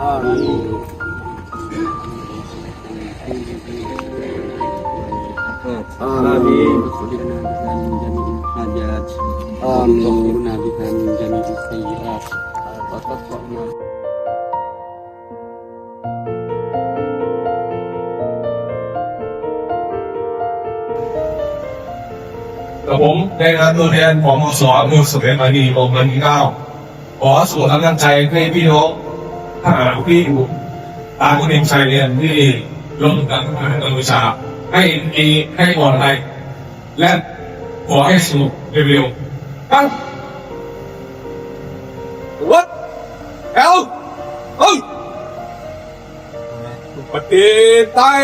Amin. Amin. แต่ผมได้รับตัวแทนของสอมือสเปนมานีลงเงินเก้าขอส่วนกำลังใจให้พี่น้อง ทหารที่อยู่ตามคนเองชายเรียนที่ลงการทำงานกัมพูชาให้ดีให้ปลอดภัยและขอให้สนุกเร็วๆตั้งวัดเอลเอ้ยปฏิตาย